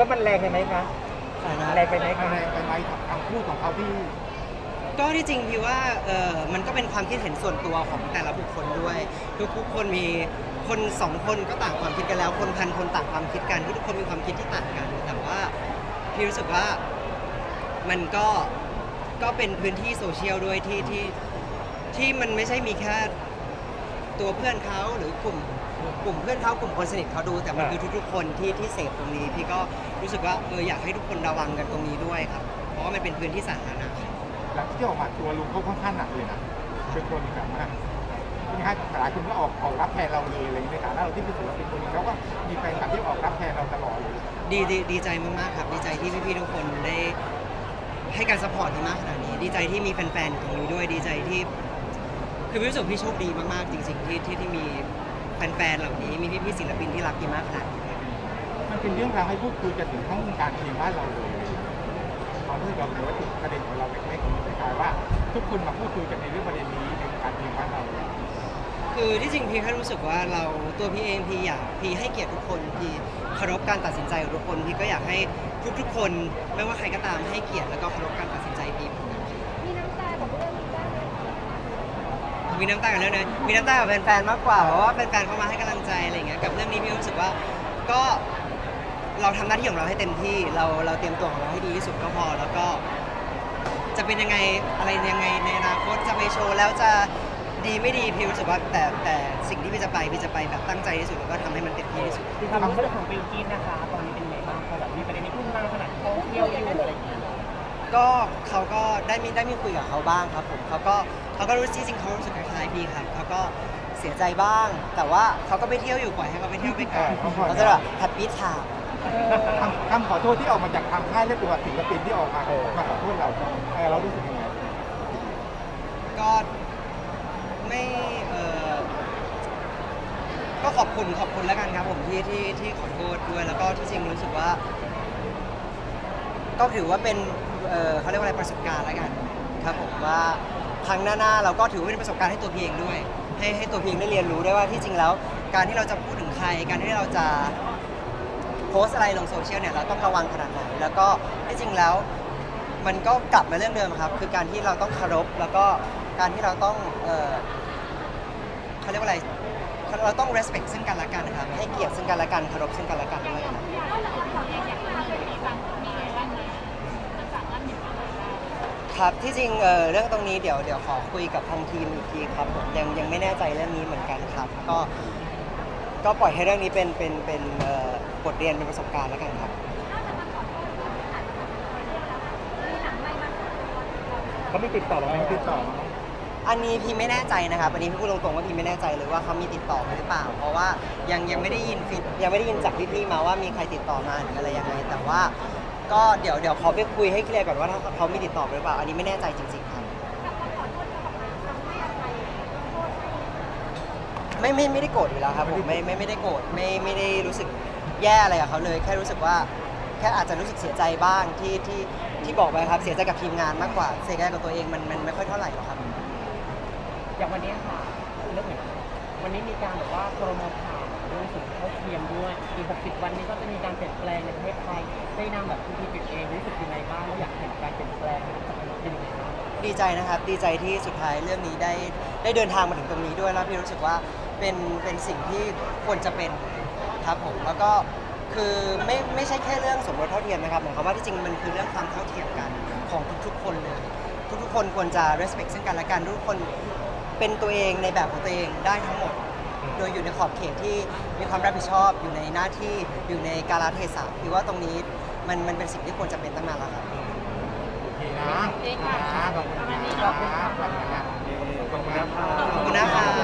ว่ามันแรงไปไหมคะอะไรนะแรงไปไหมคะคะแนนไปไหมทางพูดของเขาที่ก็ที่จริงพี่ว่าเออมันก็เป็นความคิดเห็นส่วนตัวของแต่ละบุคคลด้วย ทุกทุกคนมีคนสองคนก็ต่างความคิดกันแล้ว คนพันคนต่างความคิดกันทุกคนมีความคิดที่ต่างกัน แต่ว่าพี่รู้สึกว่ามันก็ก็เป็นพื้นที่โซเชียลด้วยที่ที่ที่มันไม่ใช่มีแค่ตัวเพื่อนเขาหรือกลุ่ม กลุ่มเพื่อนเขากลุ่มคนสนิทเขาดู แต่มันคือทุกๆ คนที่ที่เสพตรงนี้ พี่ก็รู้สึกว่าเอออยากให้ทุกคนระวังกันตรงนี้ด้วยครับ เพราะว่ามันเป็นพื้นที่สาธารณะหลังที่ออกมาตัวลุงเขาค่อนข้างหนักเลยนะเป็นคนแบบว่านี่ฮะหลายคนก็ออกออกรับแทนเราเลยอะไรอย่างเงี้ยในฐานะเราที่เป็นศิลปินคนหนึงเขาก็มีแฟนคลับที่ออกรับแทนเราตลอดเลยดีดีดีใจมากๆครับดีใจที่พี่ๆทุกคนได้ให้การสปอร์ตที่มากขนาดนี้ ดีใจที่มีแฟนๆอยู่ตรงนี้ด้วยดีใจที่ คือพี่รู้สึกพี่โชคดีมากๆจริงๆที่ที่ที่มี แฟนๆเหล่านี้มีพี่ๆศิลปินที่รักพี่มากขนาดนี้มันเป็นเรื่องราวให้พูดคุยกันถึงทั้งวงการเพลงบ้านเราเลยตอนที่เราถือว่าจุดประเด็นของเราเป็นไม่ของมันกลายว่า ทุกคนมาพูดคุยกันในเรื่องประเด็นนี้ในวงการเพลงบ้านเราเลยคือที่จริงพี่แค่รู้สึกว่าเราตัวพี่เองพี่อยากพี่ให้เกียรติทุกคนพี่เคารพการตัดสินใจของทุกคนพี่ก็อยากให้ทุกๆคน ไม่ว่าใครก็ตามให้เกียรติแล้วก็เคารพการตัดสินใจพี่เหมือนกัน มีน้ำตากับเรื่องนี้ได้ไหม มีน้ำตากับเรื่องนี้มีน้ำตากับแฟนๆมากกว่าเพราะว่าแฟนๆเข้ามาให้กำลังใจอะไรอย่างเงี้ยกับเรื่องนี้พี่รู้สึกว่าก็เราทำหน้าที่ของเราให้เต็มที่เราเราเตรียมตัวของเราให้ดีที่สุดก็พอแล้วก็ จะเป็นยังไงอะไรยังไงในอนาคตจะไปโชว์แล้วจะดีไม่ดีพี่รู้สึกว่าแต่แต่สิ่งที่พี่จะไปพี่จะไปแบบตั้งใจที่สุดแล้วก็ทำให้มันเต็มที่ที่สุด ความรู้สึกของบิลกินนะคะ ตอนนี้เป็นไงบ้างพอแบบมีประเด็นนี้พุ่งมาขนาดเขาเที่ยวอยู่อะไรอย่างเงี้ยก็เขาก็ได้มีได้มีคุยกับเขาบ้างครับผมเขาก็ เขาก็รู้ที่จริงเขารู้สึกคล้ายๆพี่ครับเขาก็เสียใจบ้าง แต่ว่าเขาก็ไปเที่ยวอยู่ปล่อยให้เขาไปเที่ยวไปก่อนเออเขาปล่อย เขาจะแบบแฮปปี้ทาวคำคำขอโทษที่ออกมาจากทางค่ายและตัวศิลปินที่ออกมามาขอโทษเราเออเรารู้สึกยังไงก็ไม่เออก็ขอบคุณขอบคุณแล้วกันครับผมที่ที่ที่ขอโทษด้วยแล้วก็ที่จริงรู้สึกว่า ก็ถือว่าเป็นเออเขาเรียกว่าอะไรประสบการณ์แล้วกัน ครับผมว่าค รั้งหน้าๆเราก็ถือว่าเป็นประสบการณ์ให้ตัวพีเองด้วย ให้ให้ตัวพีเองได้เรียนรู้ได้ว่าที่จริงแล้ว การที่เราจะพูดถึงใคร การที่เราจะโพสต์อะไรลงโซเชียลเนี่ยเราต้องระวังขนาดไหนแล้วก็ที่จริงแล้ว มันก็กลับมาเรื่องเดิมครับ คือการที่เราต้องเคารพแล้วก็การที่เราต้องเออเขาเรียกว่าอะไรเราต้อง respect ซึ่งกันและกันนะครับให้เกียรติซึ่งกันและกันเคารพซึ่งกันและกันด้วยครับ ครับที่จริงเอ่อเรื่องตรงนี้เดี๋ยวเดี๋ยวขอคุยกับทางทีมอีกทีครับผมยังยังไม่แน่ใจเรื่องนี้เหมือนกันครับ ก็ ก็ปล่อยให้เรื่องนี้เป็นเป็นเป็นเอ่อบทเรียนเป็นประสบการณ์แล้วกันครับเขามีติดต่อเราไหมติดต่อมาอันนี้พี่ไม่แน่ใจนะครับอันนี้พี่พูดตรงๆว่าพี่ไม่แน่ใจเลยว่าเขามีติดต่อมาหรือเปล่า เพราะว่ายังยังไม่ได้ยินฟีดยังไม่ได้ยินจากพี่ๆมาว่ามีใครติดต่อมาหรืออะไรยังไงแต่ว่า ก็เดี๋ยวเดี๋ยวขอไปคุยให้เคลียร์ก่อนว่าถ้าเขามีติดต่อมาหรือเปล่า อันนี้ไม่แน่ใจจริงๆครับไม่ไม่ไม่ได้โกรธอยู่แล้วครับผมไม่ไม่ไม่ได้โกรธไม่ไม่ได้รู้สึกแย่อะไรกับเขาเลย แค่รู้สึกว่าแค่อาจจะรู้สึกเสียใจบ้างที่ที่ที่บอกไปครับเสียใจกับทีมงานมากกว่าเสียใจกับตัวเองมันมันไม่ค่อยเท่าไหร่หรอกครับอย่างวันนี้ค่ะเรื่องหนึ่งวันนี้มีการแบบว่าโปรโมทข่าว เรื่องสิ่งเท่าเทียมด้วยอีก60 วันนี้ก็จะมีการเปลี่ยนแปลงในประเทศไทยได้นำแบบคุณพีปิดเองรู้สึกยังไงบ้างแล้วอยากเห็นการเปลี่ยนแปลงจะเป็นยังไงบ้างดีใจนะครับดีใจที่สุดท้ายเรื่องนี้ได้ได้เดินทางมาถึงตรงนี้ด้วยแล้วพี่รู้สึกว่าเป็นเป็นสิ่งที่ควรจะเป็นครับผมแล้วก็คือไม่ไม่ใช่แค่เรื่องสมรสเท่าเทียมนะครับหมายความว่าที่จริงมันคือเรื่องความเท่าเทียมกันของทุกๆคนเลย ทุกๆคนควรจะ respect ซึ่งกันและกันทุกคนเป็นตัวเองในแบบของตัวเองได้ทั้งหมด โดยอยู่ในขอบเขตที่มีความรับผิดชอบอยู่ในหน้าที่อยู่ในกาลเทศะพี่ว่าตรงนี้มันมันเป็นสิ่งที่ควรจะเป็นตั้งนานแล้วครับโอเคนะขอบคุณนะขอบคุณนะขอบคุณนะขอบคุณนะครับ